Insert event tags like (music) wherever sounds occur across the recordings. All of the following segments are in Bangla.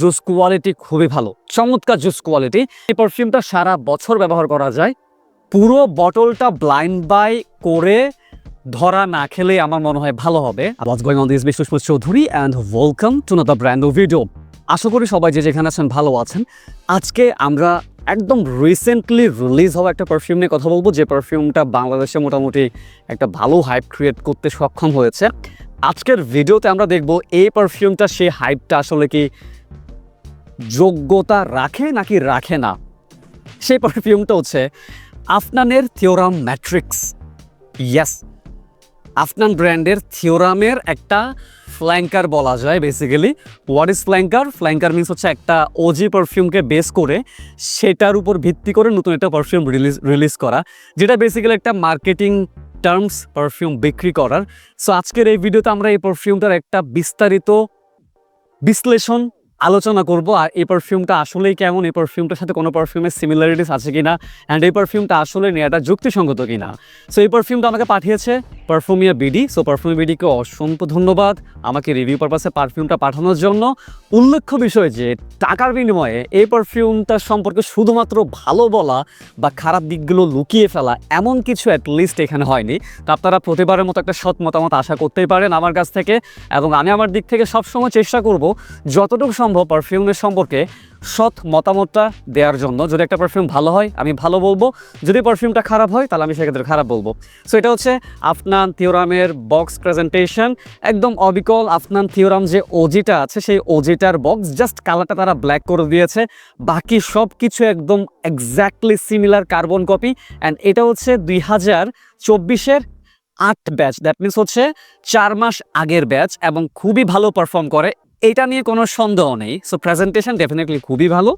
জুস কোয়ালিটি খুবই ভালো। চমৎকার জুস কোয়ালিটি এই পারফিউমটা সারা বছর ব্যবহার করা যায়। পুরো বটলটা ব্লাইন্ড বাই করে ধরা না খেলে আমার মনে হয় ভালো হবে। Chowdhury and welcome to not brand video আশা করি সবাই যে যেখানে আছেন ভালো আছেন। আজকে আমরা একদম রিসেন্টলি রিলিজ হওয়া একটা পারফিউম নিয়ে কথা বলব। যে পারফিউমটা বাংলাদেশে মোটামুটি একটা ভালো হাইপ ক্রিয়েট করতে সক্ষম হয়েছে। আজকের ভিডিওতে আমরা দেখব এই পারফিউমটা সেই হাইপটা আসলে কি যোগ্যতা রাখে নাকি রাখে না? সেই পারফিউমটা হচ্ছে আফনানের থিওরাম ম্যাট্রিক্স ইয়াস আফনান ব্র্যান্ডের থিওরামের একটা ফ্ল্যাঙ্কার বলা যায় basically what is flanker flanker means হচ্ছে একটা ওজি পারফিউমকে বেস করে সেটার উপর ভিত্তি করে নতুন একটা পারফিউম রিলিজ রিলিজ করা, যেটা বেসিক্যালি একটা মার্কেটিং টার্মস পারফিউম বিক্রি করার। সো আজকের এই ভিডিওতে আমরা এই পারফিউমটার একটা বিস্তারিত বিশ্লেষণ আলোচনা করব, আর এই পারফিউমটা আসলেই কেমন? এই পারফিউমটার সাথে কোনো পারফিউমের সিমিলারিটিস আছে কিনা? অ্যান্ড এই পারফিউমটা আসলে নেওয়াটা যুক্তিসঙ্গত কিনা? সো এই পারফিউমটা আমাকে পাঠিয়েছে পারফিউমিয়া বিডি সো পারফিউমিয়া বিডিকে অসংখ্য ধন্যবাদ আমাকে রিভিউ পারপাসে পারফিউমটা পাঠানোর জন্য। উল্লেখ্য বিষয় যে, টাকার বিনিময়ে এই পারফিউমটা সম্পর্কে শুধুমাত্র ভালো বলা বা খারাপ দিকগুলো লুকিয়ে ফেলা এমন কিছু অ্যাটলিস্ট এখানে হয়নি। তো আপনারা প্রতিবারের মতো একটা সৎ মতামত আশা করতেই পারেন আমার কাছ থেকে। এবং আমি আমার দিক থেকে সবসময় চেষ্টা করব, যতটুকু সম্ভব পারফিউমের সম্পর্কে সৎ মতামতটা দেওয়ার জন্য। যদি একটা পারফিউম ভালো হয়, আমি ভালো বলব। যদি পারফিউমটা খারাপ হয়, তাহলে আমি সেক্ষেত্রে খারাপ বলব। সো এটা হচ্ছে আফনান থিওরামের বক্স প্রেজেন্টেশন একদম অবিকল আফনান থিওরাম যে ওজিটা আছে, সেই ওজিটার বক্স জাস্ট কালারটা তারা ব্ল্যাক করে দিয়েছে। বাকি সব কিছু একদম exactly similar carbon copy and এটা হচ্ছে দুই হাজার চব্বিশের আট ব্যাচ দ্যাট মিনস হচ্ছে চার মাস আগের ব্যাচ এবং খুবই ভালো পারফর্ম করে। এটা নিয়ে কোনো সন্দেহ নেই। সো প্রেজেন্টেশন ডেফিনেটলি খুবই ভালো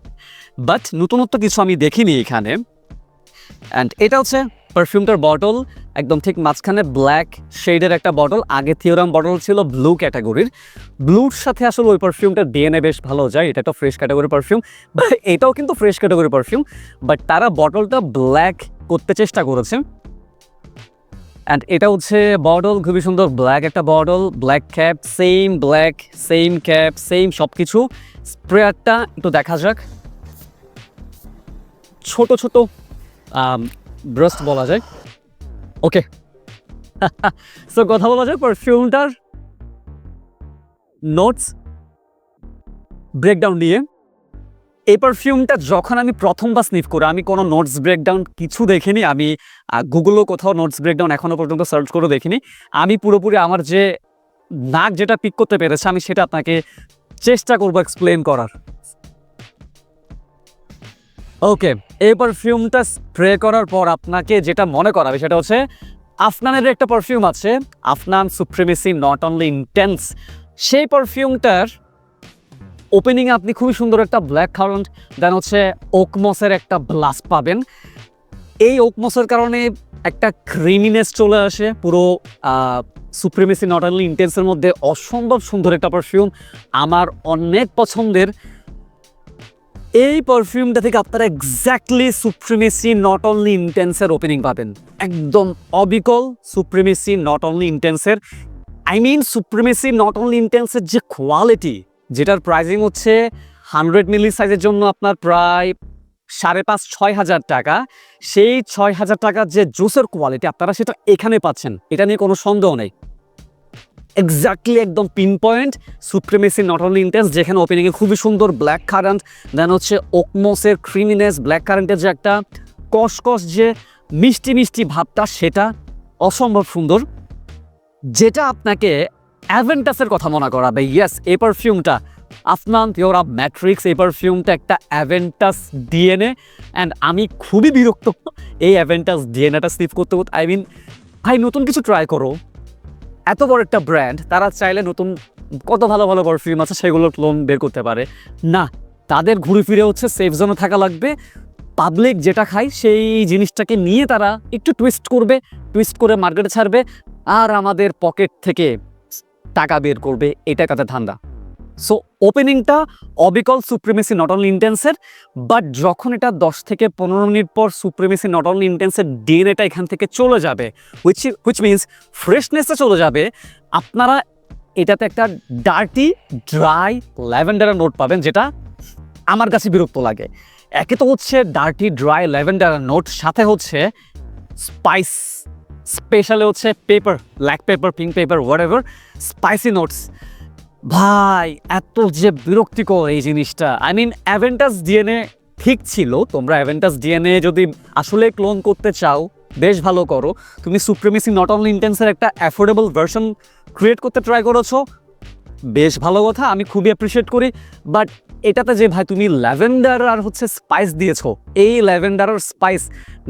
বাট নতুনত্ব কিছু আমি দেখিনি এখানে। অ্যান্ড এটা হচ্ছে পারফিউমটার বটল একদম ঠিক মাঝখানে ব্ল্যাক শেডের একটা বটল আগে থিওরাম বটল ছিল ব্লু ক্যাটাগরির ব্লুর সাথে আসলে ওই পারফিউমটা ডিএনএ বেশ ভালো যায়, এটা একটা ফ্রেশ ক্যাটাগরি পারফিউম বা এটাও কিন্তু ফ্রেশ ক্যাটাগরি পারফিউম বাট তারা বটলটা ব্ল্যাক করতে চেষ্টা করেছে। অ্যান্ড এটা হচ্ছে বটল খুবই সুন্দর ব্ল্যাক একটা bottle black cap same black same cap same সব কিছু স্প্রেয়ারটা একটু দেখা যাক। ছোট ছোট ব্রাস্ট বলা যায়। ওকে সো (laughs) কথা বলা যায় পারফিউমটার নোটস ব্রেকডাউন নিয়ে। এই পারফিউমটা যখন আমি প্রথমবার স্নিফ করি, আমি কোনো নোটস ব্রেকডাউন কিছু দেখিনি, আমি গুগলও কোথাও নোটস ব্রেকডাউন এখনও পর্যন্ত সার্চ করে দেখিনি। আমি পুরোপুরি আমার যে নাক যেটা পিক করতে পেরেছে, আমি সেটা আপনাকে চেষ্টা করব এক্সপ্লেন করার। ওকে এই পারফিউমটা স্প্রে করার পর আপনাকে যেটা মনে করাবে, সেটা হচ্ছে আফনানের একটা পারফিউম আছে, Afnan supremacy not only intense সেই পারফিউমটার ওপেনিংয়ে আপনি খুবই সুন্দর একটা ব্ল্যাক কারেন্ট দেন হচ্ছে ওকমসের একটা ব্লাস পাবেন। এই ওকমসের কারণে একটা ক্রিমিনেস চলে আসে, পুরো সুপ্রিমেসি নট অনলি ইন্টেন্সের মধ্যে, অসম্ভব সুন্দর একটা পারফিউম আমার অনেক পছন্দের। এই পারফিউমটা থেকে আপনারা এক্স্যাক্টলি সুপ্রিমেসি নট অনলি ইন্টেন্সের ওপেনিং পাবেন। একদম অবিকল supremacy not only ইন্টেন্সের I mean supremacy not only ইন্টেন্সের যে কোয়ালিটি যেটার প্রাইজিং হচ্ছে হান্ড্রেড মিলি সাইজের জন্য আপনার প্রায় সাড়ে পাঁচ, ছয় হাজার টাকা। সেই ছয় হাজার টাকার যে জুসের কোয়ালিটি আপনারা সেটা এখানে পাচ্ছেন। এটা নিয়ে কোনো সন্দেহ নেই। এক্স্যাক্টলি একদম pin point supremacy not only intense যেখানে ওপেনিংয়ে খুবই সুন্দর ব্ল্যাক কারেন্ট দেন হচ্ছে ওকমোসের ক্রিমিনেস ব্ল্যাক কারেন্টের যে একটা কসকস যে মিষ্টি মিষ্টি ভাবটা, সেটা অসম্ভব সুন্দর। যেটা আপনাকে অ্যাভেন্টাসের কথা মনে করাবে। ইয়েস এই পারফিউমটা আফনান পিওরা ম্যাট্রিক্স এই পারফিউমটা একটা অ্যাভেন্টাস ডিএনএ অ্যান্ড আমি খুবই বিরক্ত এই অ্যাভেন্টাস ডিএনএটা স্লিপ করতে করতে। আই মিন ভাই, নতুন কিছু ট্রাই করো। এত বড় একটা ব্র্যান্ড তারা চাইলে নতুন কত ভালো ভালো পারফিউম আছে, সেগুলো ক্লোন বের করতে পারে। না, তাদের ঘুরে ফিরে হচ্ছে সেফ জোনে থাকা লাগবে। পাবলিক যেটা খায়, সেই জিনিসটাকে নিয়ে তারা একটু টুইস্ট করবে টুইস্ট করে মার্কেটে ছাড়বে। আর আমাদের পকেট থেকে টাকা বের করবে এটা কাতে ধান্দা। সো ওপেনিংটা অবিকল সুপ্রিমেসি নট অনলি ইন্টেন্সের বাট যখন এটা দশ থেকে পনেরো মিনিট পর সুপ্রিমেসি নট অনলি ইন্টেন্সের ডিএনএটা এখান থেকে চলে যাবে হুইচ হুইচ মিনস ফ্রেশনেসে চলে যাবে, আপনারা এটাতে একটা ডার্টি ড্রাই ল্যাভেন্ডারের নোট পাবেন, যেটা আমার কাছে বিরক্ত লাগে। একে তো হচ্ছে ডার্টি ড্রাই ল্যাভেন্ডার নোট সাথে হচ্ছে স্পাইস স্পেশালি হচ্ছে pepper black pepper pink pepper whatever spicy notes ভাই, এত যে বিরক্তিকর এই জিনিসটা। আই মিন অ্যাভেন্টাস ডিএনএ ঠিক ছিল, তোমরা অ্যাভেন্টাস ডিএনএ যদি আসলে ক্লোন করতে চাও, বেশ ভালো করো। তুমি সুপ্রিমেসি নট অনলি ইন্টেন্সের একটা অ্যাফোর্ডেবল ভার্সন ক্রিয়েট করতে ট্রাই করেছ, বেশ ভালো কথা, আমি খুবই অ্যাপ্রিসিয়েট করি বাট এটাতে যে ভাই তুমি ল্যাভেন্ডার আর হচ্ছে স্পাইস দিয়েছ, এই ল্যাভেন্ডার আর স্পাইস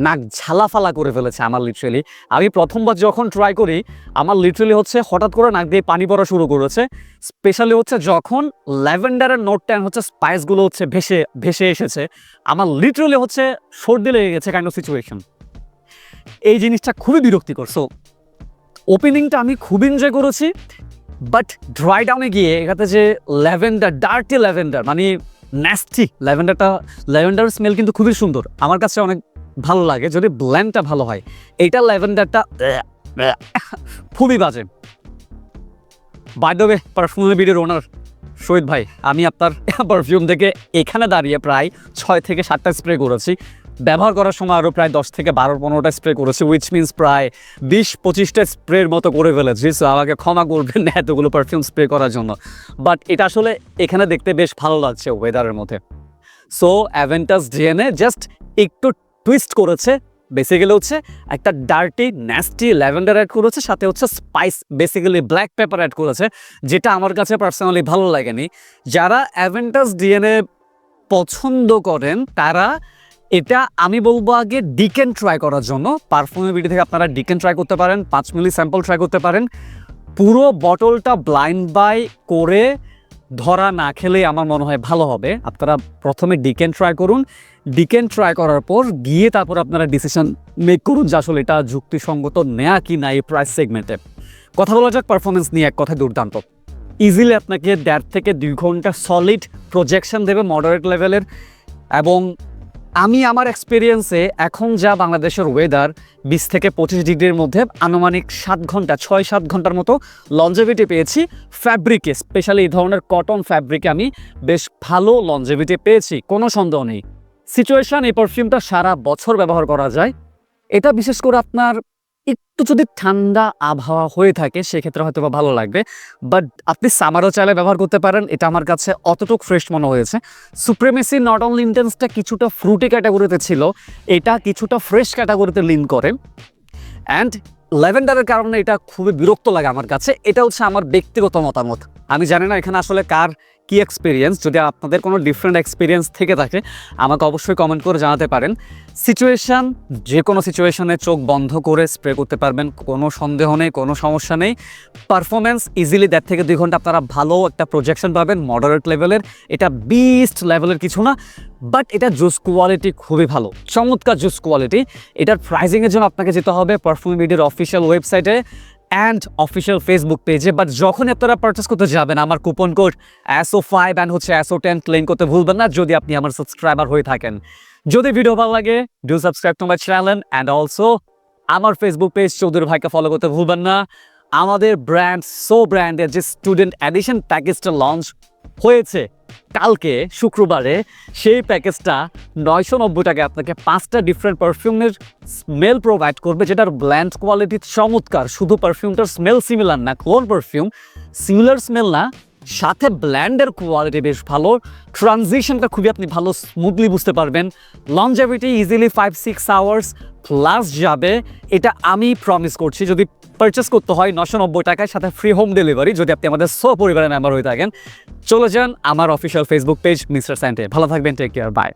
নাক ঝালাফালা করে ফেলেছে আমার লিটারেলি আমি প্রথমবার যখন ট্রাই করি, আমার লিটারেলি হচ্ছে হঠাৎ করে নাক দিয়ে পানি পড়া শুরু করেছে। স্পেশালি হচ্ছে যখন ল্যাভেন্ডারের নোটটা হচ্ছে স্পাইসগুলো হচ্ছে ভেসে ভেসে এসেছে, আমার লিটারেলি হচ্ছে সর্দি লেগে গেছে কাইন্ড অফ সিচুয়েশন এই জিনিসটা খুবই বিরক্তিকর। সো ওপেনিংটা আমি খুব এনজয় করেছি। বাট ড্রাই ডাউনে গিয়ে এখানে যে ল্যাভেন্ডার ডার্টি ল্যাভেন্ডার মানে ন্যাস্টি ল্যাভেন্ডারটা ল্যাভেন্ডার স্মেল কিন্তু খুবই সুন্দর। আমার কাছে অনেক ভালো লাগে যদি ব্ল্যান্ডটা ভালো হয়। এইটা ল্যাভেন্ডারটা (laughs) খুবই বাজে। বাই দ্য ওয়ে পারফিউমের ভিডিওর ওনার শহীদ ভাই, আমি আপনার (laughs) পারফিউম থেকে এখানে দাঁড়িয়ে প্রায় ছয় থেকে সাতটা স্প্রে করেছি। ব্যবহার করার সময় আরও প্রায় দশ থেকে বারো পনেরোটা স্প্রে করেছি উইচ মিনস প্রায় বিশ পঁচিশটা স্প্রের মতো করে ফেলেছি। সো আমাকে ক্ষমা করবেন না এতগুলো পারফিউম স্প্রে করার জন্য। বাট এটা আসলে এখানে দেখতে বেশ ভালো লাগছে ওয়েদারের মধ্যে। সো অ্যাভেন্টাস ডিএনএ জাস্ট একটু টুইস্ট করেছে। বেসিক্যালি হচ্ছে একটা ডার্টি ন্যাস্টি ল্যাভেন্ডার অ্যাড করেছে, সাথে হচ্ছে spice basically black pepper add করেছে, যেটা আমার কাছে পার্সোনালি ভালো লাগেনি। যারা অ্যাভেন্টাস ডিএনএ পছন্দ করেন, তারা এটা আমি বলব আগে ডিকেন ট্রাই করার জন্য। পারফিউমের ভিডিও থেকে আপনারা ডিকেন ট্রাই করতে পারেন, পাঁচ মিলি স্যাম্পল ট্রাই করতে পারেন। পুরো বটলটা ব্লাইন্ড বাই করে ধরা না খেলে আমার মনে হয় ভালো হবে। আপনারা প্রথমে ডিকেন ট্রাই করুন। ডিকেন ট্রাই করার পর গিয়ে তারপর আপনারা ডিসিশন মেক করুন যে আসলে এটা যুক্তিসঙ্গত নেয়া কি না এই প্রাইস সেগমেন্টে কথা বলা যাক পারফরমেন্স নিয়ে এক কথা দুর্দান্ত। ইজিলি আপনাকে দেড় থেকে দুই ঘণ্টা সলিড প্রজেকশন দেবে মডারেট লেভেলের এবং আমি আমার এক্সপিরিয়েন্সে এখন যা বাংলাদেশের ওয়েদার বিশ থেকে পঁচিশ ডিগ্রির মধ্যে আনুমানিক সাত ঘণ্টা, ছয় সাত ঘণ্টার মতো লঞ্জেভিটি পেয়েছি। ফ্যাব্রিকে স্পেশালি এই ধরনের কটন ফ্যাব্রিকে আমি বেশ ভালো লঞ্জেভিটি পেয়েছি, কোনো সন্দেহ নেই। সিচুয়েশান এই পারফিউমটা সারা বছর ব্যবহার করা যায়। এটা বিশেষ করে আপনার একটু যদি ঠান্ডা আবহাওয়া হয়ে থাকে, সেক্ষেত্রে হয়তো বা ভালো লাগবে। বাট আপনি সামারও চাইলে ব্যবহার করতে পারেন, এটা আমার কাছে অতটুকু ফ্রেশ মনে হয়েছে। সুপ্রেমেসি নট অনলি ইন্টেন্সটা কিছুটা ফ্রুটি ক্যাটাগরিতে ছিল, এটা কিছুটা ফ্রেশ ক্যাটাগরিতে লিন করে। অ্যান্ড ল্যাভেন্ডারের কারণে এটা খুবই বিরক্ত লাগে আমার কাছে, এটা হচ্ছে আমার ব্যক্তিগত মতামত। আমি জানি না এখানে আসলে কার কি এক্সপিরিয়েন্স যদি আপনাদের কোনো ডিফারেন্ট এক্সপিরিয়েন্স থেকে থাকে, আমাকে অবশ্যই কমেন্ট করে জানাতে পারেন। সিচুয়েশান যে কোনো সিচুয়েশনে চোখ বন্ধ করে স্প্রে করতে পারবেন, কোনো সন্দেহ নেই, কোনো সমস্যা নেই। পারফরমেন্স ইজিলি দেড় থেকে দুই ঘণ্টা আপনারা ভালো একটা প্রজেকশন পাবেন মডারেট লেভেলের এটা বিস্ট লেভেলের কিছু না বাট এটা জুস কোয়ালিটি খুবই ভালো। চমৎকার জুস কোয়ালিটি এটার প্রাইজিংয়ের জন্য আপনাকে যেতে হবে পারফিউম ভিডিওর অফিসিয়াল ওয়েবসাইটে অ্যান্ড অফিসিয়াল ফেসবুক পেজে বাট যখন আপনারা পারচেস করতে যাবেন, আমার coupon code ASO five and হচ্ছে অ্যাসো টেন ক্লেম করতে ভুলবেন না, যদি আপনি আমার সাবস্ক্রাইবার হয়ে থাকেন। যদি ভিডিও ভালো লাগে do subscribe to my channel and also আমার ফেসবুক পেজ চৌধুরী ভাইকে ফলো করতে ভুলবেন না। আমাদের ব্র্যান্ড সো ব্র্যান্ডের যে স্টুডেন্ট অ্যাডিশন প্যাকেজটা লঞ্চ হয়েছে কালকে, শুক্রবারে, সেই প্যাকেজটা নয়শো নব্বই টাকায় আপনাকে পাঁচটা ডিফারেন্ট পারফিউমের স্মেল প্রোভাইড করবে, যেটার ব্ল্যান্ড কোয়ালিটি চমৎকার। শুধু পারফিউমটার স্মেল সিমিলার না ক্লোন পারফিউম সিমিলার স্মেল না সাথে ব্ল্যান্ডের কোয়ালিটি বেশ ভালো। ট্রানজিশনটা খুবই আপনি ভালো স্মুথলি বুঝতে পারবেন। Longevity easily five six hours plus যাবে। এটা আমি প্রমিস করছি, যদি পারচেস করতে হয় নশো নব্বই টাকায়, সাথে ফ্রি হোম ডেলিভারি যদি আপনি আমাদের সব পরিবারের মেম্বার হয়ে থাকেন। চলে যান আমার অফিসিয়াল ফেসবুক পেজ মিস্টার স্যান্টে ভালো থাকবেন টেক কেয়ার বাই